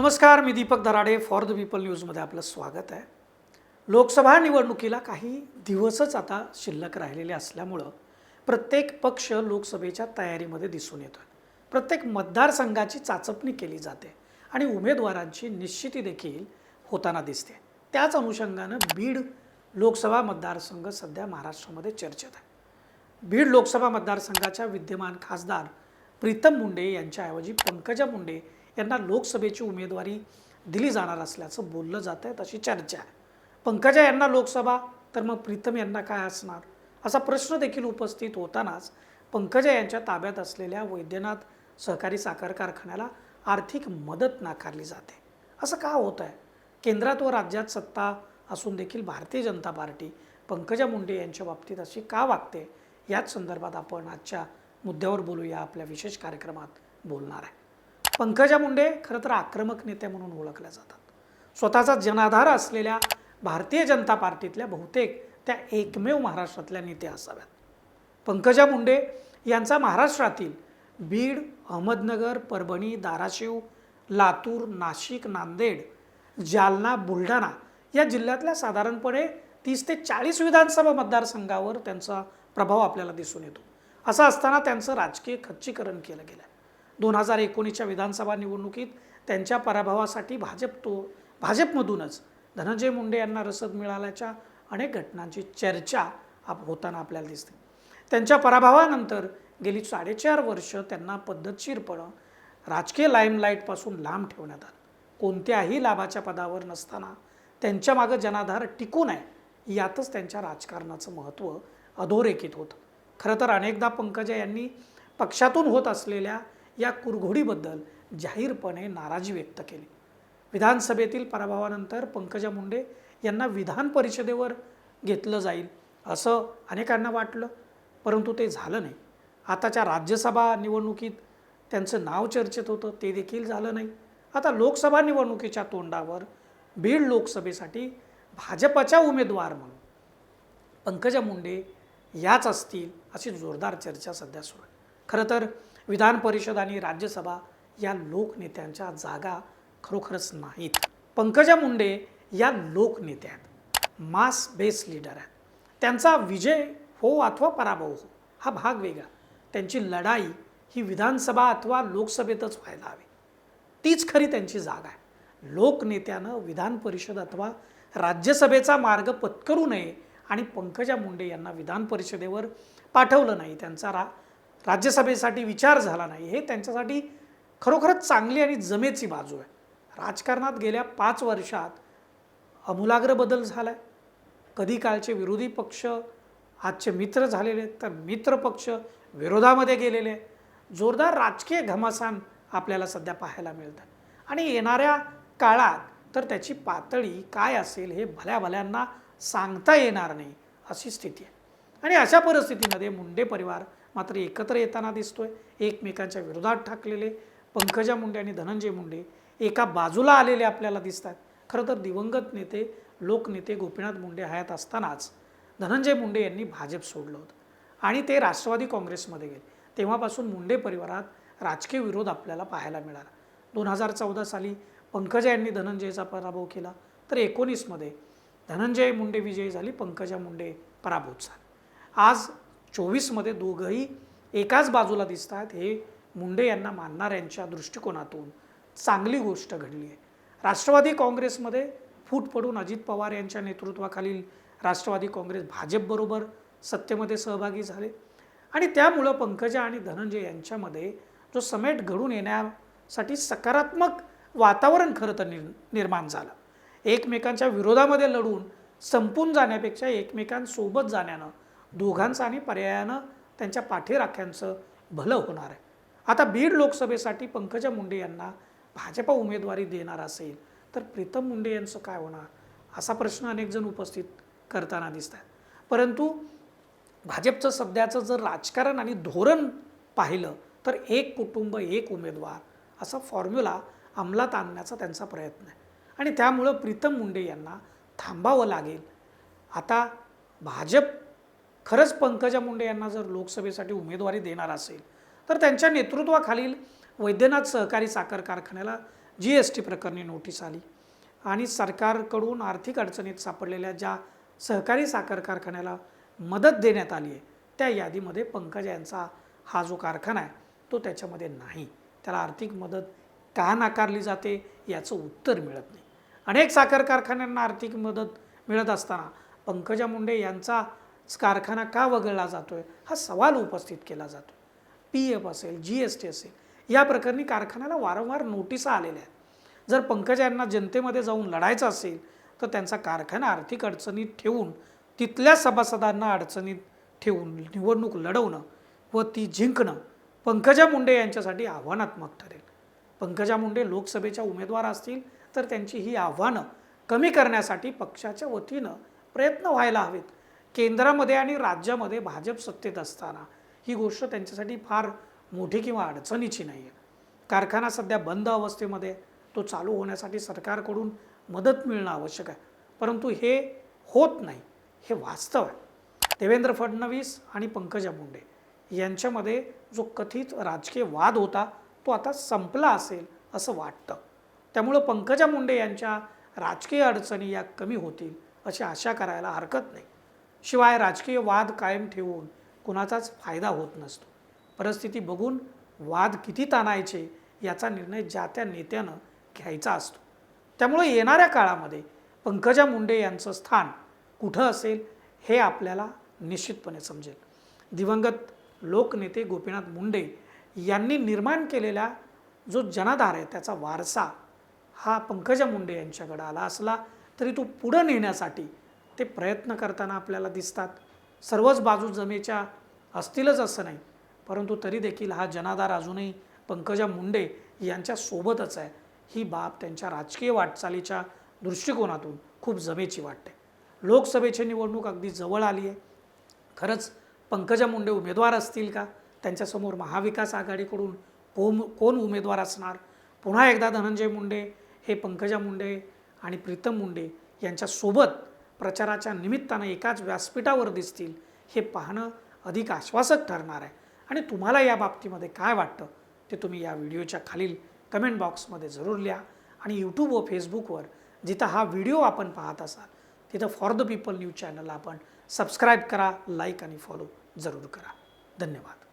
नमस्कार मी Deepak Darade for the people न्यूजमध्ये आपलं स्वागत आहे. लोकसभा निवडणुकीला काही दिवसच आता शिल्लक राहिलेले असल्यामुळं प्रत्येक पक्ष लोकसभेच्या तयारीमध्ये दिसून येतो प्रत्येक मतदारसंघाची चाचपणी केली जाते आणि उमेदवारांची निश्चिती देखील होताना दिसते. त्याच अनुषंगानं बीड लोकसभा मतदारसंघ सध्या महाराष्ट्रामध्ये चर्चेत आहे. बीड लोकसभा मतदारसंघाच्या विद्यमान खासदार प्रीतम मुंडे यांच्याऐवजी पंकजा मुंडे यांना लोकसभेची उमेदवारी दिली जाणार असल्याचं बोललं जात आहे तशी चर्चा आहे. पंकजा यांना लोकसभा तर मग प्रीतम यांना काय असणार? असा प्रश्न देखील उपस्थित होतानाच पंकजा यांच्या ताब्यात असलेल्या वैद्यनाथ सहकारी साखर कारखान्याला आर्थिक मदत नाकारली जाते. असं का होत आहे? केंद्रात व राज्यात सत्ता असून देखील भारतीय जनता पार्टी पंकजा मुंडे यांच्या बाबतीत अशी का वागते? याच संदर्भात आपण आजच्या मुद्द्यावर बोलूया. आपल्या विशेष कार्यक्रमात बोलणार आहे. पंकजा मुंडे खरं तर आक्रमक नेते म्हणून ओळखल्या जातात. स्वतःचा जनाधार असलेल्या भारतीय जनता पार्टीतल्या बहुतेक त्या एकमेव महाराष्ट्रातल्या नेत्या असाव्यात. पंकजा मुंडे यांचा महाराष्ट्रातील बीड अहमदनगर परभणी धाराशिव लातूर नाशिक नांदेड जालना बुलढाणा या जिल्ह्यातल्या साधारणपणे तीस ते चाळीस विधानसभा मतदारसंघावर त्यांचा प्रभाव आपल्याला दिसून येतो. असं असताना त्यांचं राजकीय खच्चीकरण केलं गेलं दोन हजार एकोणीसच्या विधानसभा निवडणुकीत त्यांच्या पराभवासाठी भाजप तो भाजपमधूनच धनंजय मुंडे यांना रसद मिळाल्याच्या अनेक घटनांची चर्चा आप होताना आपल्याला दिसते. त्यांच्या पराभवानंतर गेली साडेचार वर्ष त्यांना पद्धतशीरपणं राजकीय लाईमलाईटपासून लांब ठेवण्यात आलं. कोणत्याही लाभाच्या पदावर नसताना त्यांच्या मागं जनाधार टिकून आहे यातच त्यांच्या राजकारणाचं महत्त्व अधोरेखित होतं. खरं तर अनेकदा पंकजा यांनी पक्षातून होत असलेल्या या कुरघोडीबद्दल जाहीरपणे नाराजी व्यक्त केली. विधानसभेतील पराभवानंतर पंकजा मुंडे यांना विधान परिषदेवर घेतलं जाईल असं अनेकांना वाटलं परंतु ते झालं नाही. आताच्या राज्यसभा निवडणुकीत त्यांचं नाव चर्चेत होतं ते देखील झालं नाही. आता लोकसभा निवडणुकीच्या तोंडावर बीड लोकसभेसाठी भाजपच्या उमेदवार म्हणून पंकजा मुंडे याच असतील अशी जोरदार चर्चा सध्या सुरू आहे. खरं तर विधान परिषद आणि राज्यसभा या लोकनेत्यांच्या जागा खरोखरच नाहीत. पंकजा मुंडे या लोकनेत्या आहेत मास बेस लीडर आहेत. त्यांचा विजय हो अथवा पराभव हो हा भाग वेगळा. त्यांची लढाई ही विधानसभा अथवा लोकसभेतच व्हायला हवी. तीच खरी त्यांची जागा आहे. लोकनेत्यानं विधान परिषद अथवा राज्यसभेचा मार्ग पत्करू नये आणि पंकजा मुंडे यांना विधान परिषदेवर पाठवलं नाही त्यांचा रा राज्यसभेसाठी विचार झाला नाही हे त्यांच्यासाठी खरोखरच चांगली आणि जमेची बाजू आहे. राजकारणात गेल्या पाच वर्षात अमूलाग्र बदल झाला आहे कधी कालचे विरोधी पक्ष आजचे मित्र झालेले तर मित्र पक्ष विरोधामध्ये गेलेले जोरदार राजकीय घमासान आपल्याला सध्या पाहायला मिळतं आणि येणाऱ्या काळात तर त्याची पातळी काय असेल हे भल्या भल्यांना सांगता येणार नाही अशी स्थिती आहे. आणि अशा परिस्थितीमध्ये मुंडे परिवार मात्र एकत्र येताना दिसतोय. एकमेकांच्या विरोधात ठाकलेले पंकजा मुंडे आणि धनंजय मुंडे एका बाजूला आलेले आपल्याला दिसतात खरं तर दिवंगत नेते लोकनेते गोपीनाथ मुंडे हयात असतानाच धनंजय मुंडे यांनी भाजप सोडलं होतं आणि ते राष्ट्रवादी काँग्रेसमध्ये गेले. तेव्हापासून मुंडे परिवारात राजकीय विरोध आपल्याला पाहायला मिळाला. दोन हजार चौदा साली पंकजा यांनी धनंजयचा पराभव केला तर एकोणीसमध्ये धनंजय मुंडे विजयी झाली पंकजा मुंडे पराभूत झाले. आज चोवीसमध्ये दोघंही एकाच बाजूला दिसत आहेत हे मुंडे यांना मानणाऱ्यांच्या दृष्टिकोनातून चांगली गोष्ट घडली आहे. राष्ट्रवादी काँग्रेसमध्ये फूट पडून अजित पवार यांच्या नेतृत्वाखालील राष्ट्रवादी काँग्रेस भाजपबरोबर सत्तेमध्ये सहभागी झाले. आणि त्यामुळं पंकजा आणि धनंजय यांच्यामध्ये जो समेट घडून येण्यासाठी सकारात्मक वातावरण खरं तर निर् निर्माण झालं. एकमेकांच्या विरोधामध्ये लढून संपून जाण्यापेक्षा एकमेकांसोबत जाण्यानं दोघांचं आणि पर्यायानं त्यांच्या पाठीराख्यांचं भलं होणार आहे. आता बीड लोकसभेसाठी पंकजा मुंडे यांना भाजपा उमेदवारी देणार असेल तर प्रीतम मुंडे यांचं काय होणार? असा प्रश्न अनेकजण उपस्थित करताना दिसत आहेत परंतु भाजपचं सध्याचं जर राजकारण आणि धोरण पाहिलं तर एक कुटुंब एक उमेदवार असा फॉर्म्युला अंमलात आणण्याचा त्यांचा प्रयत्न आहे. आणि त्यामुळं प्रीतम मुंडे यांना थांबावं लागेल. आता भाजप खरंच पंकजा मुंडे यांना जर लोकसभेसाठी उमेदवारी देणार असेल तर त्यांच्या नेतृत्वाखालील वैद्यनाथ सहकारी साखर कारखान्याला जी एस टी प्रकरणी नोटीस आली. आणि सरकारकडून आर्थिक अडचणीत सापडलेल्या ज्या सहकारी साखर कारखान्याला मदत देण्यात आली आहे त्या यादीमध्ये पंकजा यांचा हा जो कारखाना आहे तो त्याच्यामध्ये नाही. त्याला आर्थिक मदत का नाकारली जाते याचं उत्तर मिळत नाही. अनेक साखर कारखान्यांना आर्थिक मदत मिळत असताना पंकजा मुंडे यांचा कारखाना का वगळला जातोय? हा सवाल उपस्थित केला जातो पी एफ असेल जी एस टी असेल या प्रकरणी कारखान्याला वारंवार नोटिसा आलेल्या आहेत. जर पंकजा यांना जनतेमध्ये जाऊन लढायचं असेल तर त्यांचा कारखाना आर्थिक अडचणीत ठेवून तिथल्या सभासदांना अडचणीत ठेवून निवडणूक लढवणं व ती जिंकणं पंकजा मुंडे यांच्यासाठी आव्हानात्मक ठरेल. पंकजा मुंडे लोकसभेच्या उमेदवार असतील तर त्यांची ही आव्हानं कमी करण्यासाठी पक्षाच्या वतीनं प्रयत्न व्हायला हवेत. केंद्रामध्ये आणि राज्यामध्ये भाजप सत्तेत असताना ही गोष्ट त्यांच्यासाठी फार मोठी किंवा अडचणीची नाही आहे कारखाना सध्या बंद अवस्थेमध्ये तो चालू होण्यासाठी सरकारकडून मदत मिळणं आवश्यक आहे. परंतु हे होत नाही. हे वास्तव आहे. देवेंद्र फडणवीस आणि पंकजा मुंडे यांच्यामध्ये जो कथित राजकीय वाद होता तो आता संपला असेल असं वाटतं. त्यामुळं पंकजा मुंडे यांच्या राजकीय अडचणी या कमी होतील अशी आशा करायला हरकत नाही. शिवाय राजकीय वाद कायम ठेवून कुणाचाच फायदा होत नसतो. परिस्थिती बघून वाद किती ताणायचे याचा निर्णय ज्या त्या नेत्यानं घ्यायचा असतो. त्यामुळे येणाऱ्या काळामध्ये पंकजा मुंडे यांचं स्थान कुठं असेल हे आपल्याला निश्चितपणे समजेल. दिवंगत लोकनेते गोपीनाथ मुंडे यांनी निर्माण केलेला जो जनाधार आहे त्याचा वारसा हा पंकजा मुंडे यांच्याकडे आला असला तरी तो पुढं नेण्यासाठी ते प्रयत्न करताना आपल्याला दिसतात. सर्वच बाजू जमेच्या असतीलच असं नाही. परंतु तरी देखील हा जनाधार अजूनही पंकजा मुंडे यांच्या सोबतच आहे. ही बाब त्यांच्या राजकीय वाटचालीच्या दृष्टिकोनातून खूप जमेची वाटते. लोकसभेची निवडणूक अगदी जवळ आली आहे. खरंच पंकजा मुंडे उमेदवार असतील का? त्यांच्यासमोर महाविकास आघाडीकडून कोण कोण उमेदवार असणार? पुन्हा एकदा धनंजय मुंडे हे पंकजा मुंडे आणि प्रीतम मुंडे यांच्यासोबत प्रचाराच्या निमित्तानं एकाच व्यासपीठावर दिसतील हे पाहणं अधिक आश्वासक ठरणार आहे. आणि तुम्हाला या बाबतीमध्ये काय वाटतं ते तुम्ही या व्हिडिओच्या खालील कमेंट बॉक्समध्ये जरूर लिहा. आणि यूट्यूब व फेसबुकवर जिथं हा व्हिडिओ आपण पाहत असाल तिथं for the people news channel आपण सबस्क्राईब करा लाईक आणि फॉलो जरूर करा. धन्यवाद.